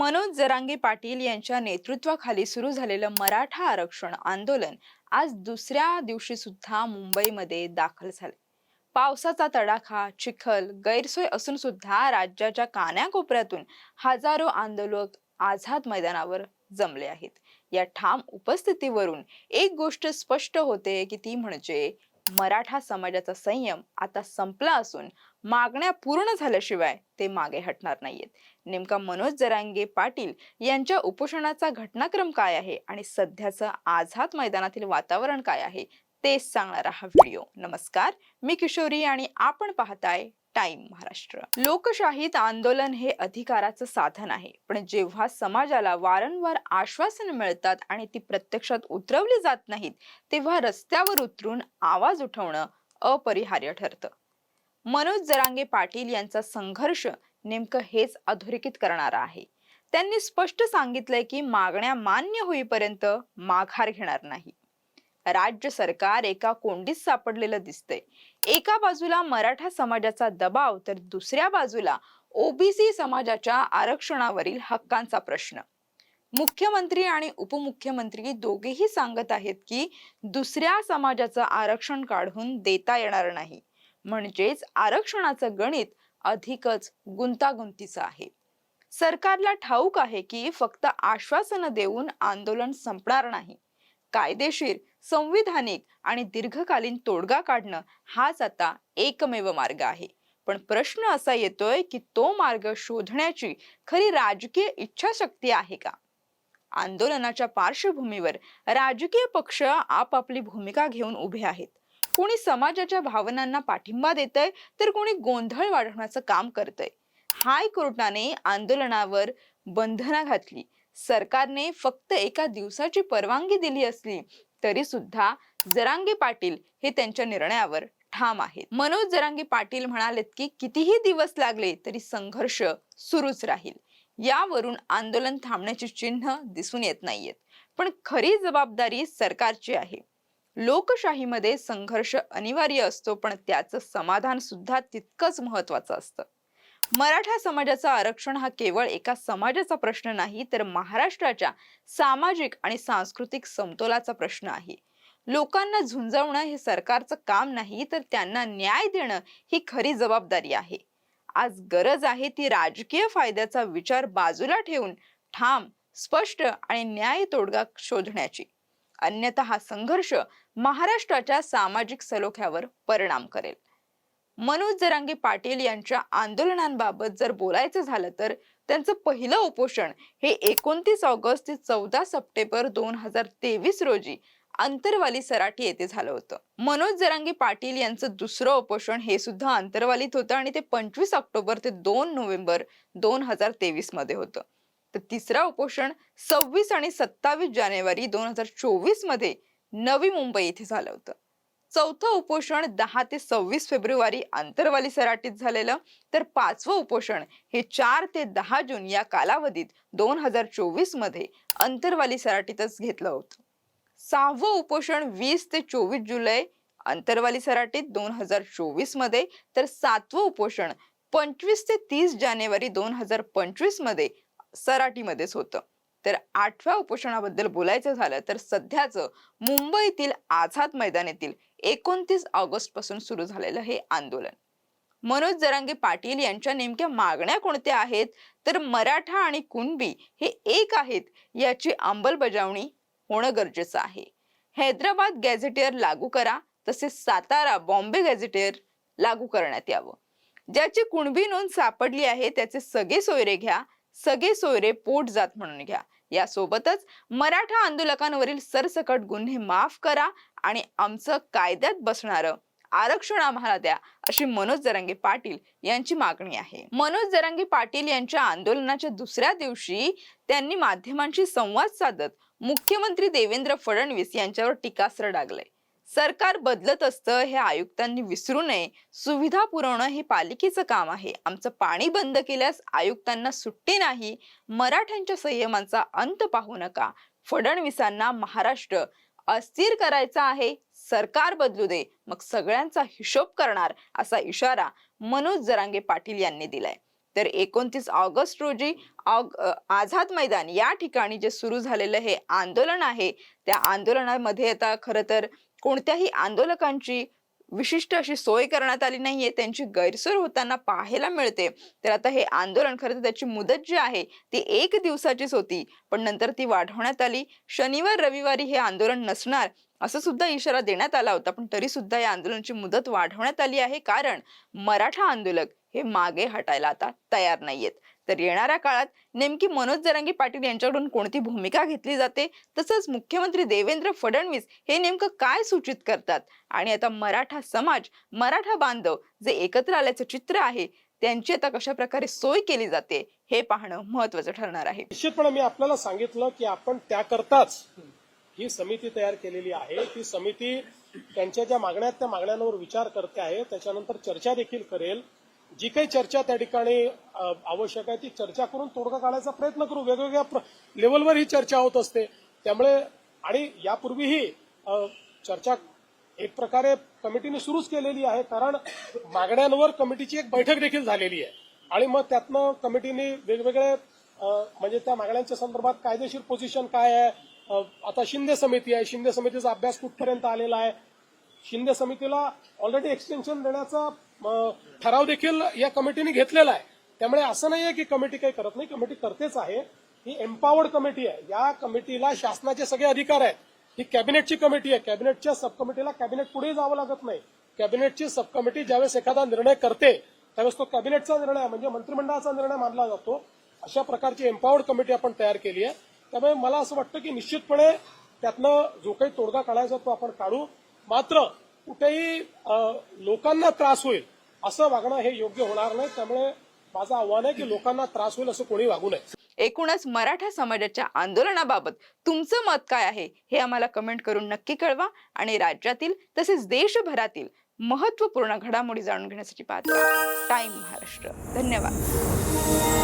मनोज जरांगे पाटील यांच्या नेतृत्वाखाली सुरू झालेलं मराठा आरक्षण आंदोलन आज दुसऱ्या दिवशी सुद्धा मुंबईमध्ये दाखल झाले पावसाचा तडाखा चिखल गैरसोय असून सुद्धा राज्याच्या कान्याकोपऱ्यातून हजारो आंदोलक आझाद मैदानावर जमले आहेत. या ठाम उपस्थितीवरून एक गोष्ट स्पष्ट होते की ती म्हणजे मराठा समाजाचा संयम आता संपला असून मागण्या पूर्ण झाल्याशिवाय ते मागे हटणार नाहीयेत. नेमका मनोज जरांगे पाटील यांच्या उपोषणाचा घटनाक्रम काय आहे आणि सध्याचं आझाद मैदानातील वातावरण काय आहे तेच सांगणारा हा व्हिडिओ. नमस्कार मी किशोरी आणि आपण पाहताय टाइम महाराष्ट्र. लोकशाहीत आंदोलन हे अधिकाराचं साधन आहे. पण जेव्हा समाजाला वारंवार आश्वासन मिळतात आणि ती प्रत्यक्षात उतरवली जात नाहीत तेव्हा रस्त्यावर उतरून आवाज उठवणं अपरिहार्य ठरतं. मनोज जरांगे पाटील यांचा संघर्ष नेमकं हेच अधोरेखित करणारा आहे. त्यांनी स्पष्ट सांगितलंय की मागण्या मान्य होईपर्यंत माघार घेणार नाही. राज्य सरकार एका कोंडीत सापडलेलं दिसतंय. एका बाजूला मराठा समाजाचा दबाव तर दुसऱ्या बाजूला ओबीसी समाजाच्या आरक्षणावरील हक्कांचा प्रश्न. मुख्यमंत्री आणि उपमुख्यमंत्री दोघेही सांगत आहेत की दुसऱ्या समाजाचं आरक्षण काढून देता येणार नाही. म्हणजेच आरक्षणाचं गणित अधिकच गुंतागुंतीचं आहे. सरकारला ठाऊक आहे की फक्त आश्वासन देऊन आंदोलन संपणार नाही. कायदेशीर संविधानिक आणि दीर्घकालीन तोडगा काढणं हाच आता एकमेव मार्ग आहे. पण प्रश्न असा येतोय की तो मार्ग शोधण्याची खरी राजकीय इच्छाशक्ती आहे का? आंदोलनाच्या पार्श्वभूमीवर राजकीय पक्ष आपापली भूमिका घेऊन उभे आहेत. कोणी समाजाच्या भावनांना पाठिंबा देतय तर कोणी गोंधळ वाढवण्याचं काम करतय. हायकोर्टाने आंदोलनावर बंधनं घातली. सरकारने फक्त एका दिवसाची परवानगी दिली असली तरी सुद्धा जरांगे पाटील हे त्यांच्या निर्णयावर ठाम आहेत. मनोज जरांगे पाटील म्हणालेत की कितीही दिवस लागले तरी संघर्ष सुरूच राहील. यावरून आंदोलन थांबण्याची चिन्ह दिसून येत नाहीयेत. पण खरी जबाबदारी सरकारची आहे. लोकशाहीमध्ये संघर्ष अनिवार्य असतो पण त्याचं समाधान सुद्धा तितकंच महत्वाचं असतं. मराठा समाजाचं आरक्षण हा केवळ एका समाजाचा प्रश्न नाही तर महाराष्ट्राच्या सामाजिक आणि सांस्कृतिक समतोलाचा प्रश्न आहे. लोकांना झुंजवणं हे सरकारचं काम नाही तर त्यांना न्याय देणं ही खरी जबाबदारी आहे. आज गरज आहे ती राजकीय फायद्याचा विचार बाजूला ठेवून ठाम स्पष्ट आणि न्याय तोडगा शोधण्याची. अन्यथा हा संघर्ष महाराष्ट्राच्या सामाजिक सलोख्यावर परिणाम करेल. मनोज जरांगे पाटील यांच्या आंदोलनांबाबत जर बोलायचं झालं तर त्यांचं पहिलं उपोषण हे एकोणतीस ऑगस्ट ते चौदा सप्टेंबर दोन हजार तेवीस रोजी अंतरवाली सराठी येथे झालं होतं. मनोज जरांगे पाटील यांचं दुसरं उपोषण हे सुद्धा अंतरवालीत होतं आणि ते पंचवीस ऑक्टोबर ते दोन नोव्हेंबर दोन हजार तेवीसमध्ये होतं. तर तिसरा उपोषण सव्वीस आणि सत्तावीस जानेवारी दोन हजार चोवीसमध्ये नवी मुंबई येथे झालं होतं. चौथं उपोषण दहा ते सव्वीस फेब्रुवारी आंतरवाली सराटीत झालेलं. तर पाचवं उपोषण हे चार ते दहा जून या कालावधीत दोन हजार चोवीसमध्ये अंतरवाली सराटीतच घेतलं होतं. सहावं उपोषण वीस ते चोवीस जुलै अंतरवाली सराटीत दोन हजार चोवीसमध्ये. तर सातवं उपोषण पंचवीस ते तीस जानेवारी दोन हजार पंचवीसमध्ये सराटीमध्येच होतं. तर आठव्या उपोषणाबद्दल बोलायचं झालं तर सध्याचं मुंबईतील आझाद मैदान येथील एकोणतीस ऑगस्टपासून सुरू झालेलं हे आंदोलन. मनोज जरांगे पाटील यांच्या नेमक्या मागण्या कोणत्या आहेत? तर मराठा आणि कुणबी हे एक आहेत याची अंमलबजावणी होणं गरजेचं आहे. हैदराबाद गॅझेटियर लागू करा तसेच सातारा बॉम्बे गॅझेटियर लागू करण्यात यावं. ज्याची कुणबी नोंद सापडली आहे त्याचे सगळे सोयरे घ्या सगळे सोयरे पोट जात म्हणून घ्या. यासोबतच मराठा आंदोलकांवरील सरसकट गुन्हे माफ करा आणि आमचं कायद्यात बसणारं आरक्षण आम्हाला द्या अशी मनोज जरांगे पाटील यांची मागणी आहे. मनोज जरांगे पाटील यांच्या आंदोलनाच्या दुसऱ्या दिवशी त्यांनी माध्यमांशी संवाद साधत मुख्यमंत्री देवेंद्र फडणवीस यांच्यावर टीकास्त्र डागलंय. सरकार बदलत असतं हे आयुक्तांनी विसरू नये. सुविधा पुरवणं हे पालिकेचं काम आहे. आमचं पाणी बंद केल्यास आयुक्तांना सुट्टी नाही. मराठ्यांच्या संयमांचा अंत पाहू नका. फडणवीसांना महाराष्ट्र अस्थिर करायचा आहे. सरकार बदलू दे. मग सगळ्यांचा हिशोब करणार असा इशारा मनोज जरांगे पाटील यांनी दिलाय. तर एकोणतीस ऑगस्ट रोजी ऑग- आझाद मैदान या ठिकाणी जे सुरू झालेलं हे आंदोलन आहे त्या आंदोलनामध्ये आता खरं तर कोणत्याही आंदोलकांची विशिष्ट अशी सोय करण्यात आली नाहीये त्यांची गैरसोय होताना पाहायला मिळते. तर आता हे आंदोलन खरं तर त्याची मुदत जी आहे ती एक दिवसाचीच होती पण नंतर ती वाढवण्यात आली. शनिवार रविवारी हे आंदोलन नसणार असं सुद्धा इशारा देण्यात आला होता पण तरी सुद्धा या आंदोलनाची मुदत वाढवण्यात आली आहे कारण मराठा आंदोलक हे मागे हटायला आता तयार नाहीयेत. तर येणाऱ्या काळात नेमकी मनोज जरांगी पाटील यांच्याकडून कोणती भूमिका घेतली जाते? तसंच मुख्यमंत्री देवेंद्र फडणवीस हे नेमकं काय सूचित करतात? आणि आता मराठा समाज मराठा बांधव जे एकत्र आल्याचं चित्र आहे त्यांची आता कशा प्रकारे सोय केली जाते हे पाहणं महत्वाचं ठरणार आहे. निश्चितपणे मी आपल्याला सांगितलं की आपण त्याकरताच ही समिती तयार केलेली आहे. ती समिती त्यांच्या ज्या मागण्या त्या मागण्यांवर विचार करते आहे. त्याच्यानंतर चर्चा देखील करेल. जी काही चर्चा त्या ठिकाणी आवश्यक आहे ती चर्चा करून तोडगा काढायचा प्रयत्न करू. वेगवेगळ्या प्र- लेवलवर ही चर्चा होत असते. त्यामुळे आणि यापूर्वीही चर्चा एक प्रकारे कमिटीने सुरूच केलेली आहे कारण मागण्यांवर कमिटीची एक बैठक देखील झालेली आहे. आणि मग त्यातनं कमिटीने वेगवेगळे म्हणजे त्या मागण्यांच्या संदर्भात कायदेशीर पोझिशन काय आहे? आता शिंदे समिती आहे. शिंदे समितीचा अभ्यास कुठपर्यंत आलेला आहे? शिंदे समितीला ऑलरेडी एक्सटेन्शन देण्याचा ठराव देखील या कमिटीने घेतलेला आहे. त्यामुळे असं नाही आहे की कमिटी काही करत नाही कमिटी करतेच आहे. ही एम्पावर्ड कमिटी आहे. या कमिटीला शासनाचे सगळे अधिकार आहेत. ही कॅबिनेटची कमिटी आहे. कॅबिनेटच्या सब कमिटीला कॅबिनेट पुढे जावं लागत नाही. कॅबिनेटची सब कमिटी ज्यावेळेस एखादा निर्णय करते त्यावेळेस तो कॅबिनेटचा निर्णय म्हणजे मंत्रिमंडळाचा निर्णय मानला जातो. अशा प्रकारची एम्पावर्ड कमिटी आपण तयार केली आहे. त्यामुळे मला असं वाटतं की निश्चितपणे त्यातनं जो काही तोडगा काढायचा तो आपण काढू. मात्र कुठेही लोकांना त्रास होईल असं वागणं हे योग्य होणार नाही. त्यामुळे माझं आव्हान आहे की लोकांना त्रास होईल असं कोणी वागू नये. एकूणच मराठा समाजाच्या आंदोलनाबाबत तुमचं मत काय आहे हे आम्हाला कमेंट करून नक्की कळवा आणि राज्यातील तसेच देशभरातील महत्त्वपूर्ण घडामोडी जाणून घेण्यासाठी पाहता टाइम महाराष्ट्र. धन्यवाद.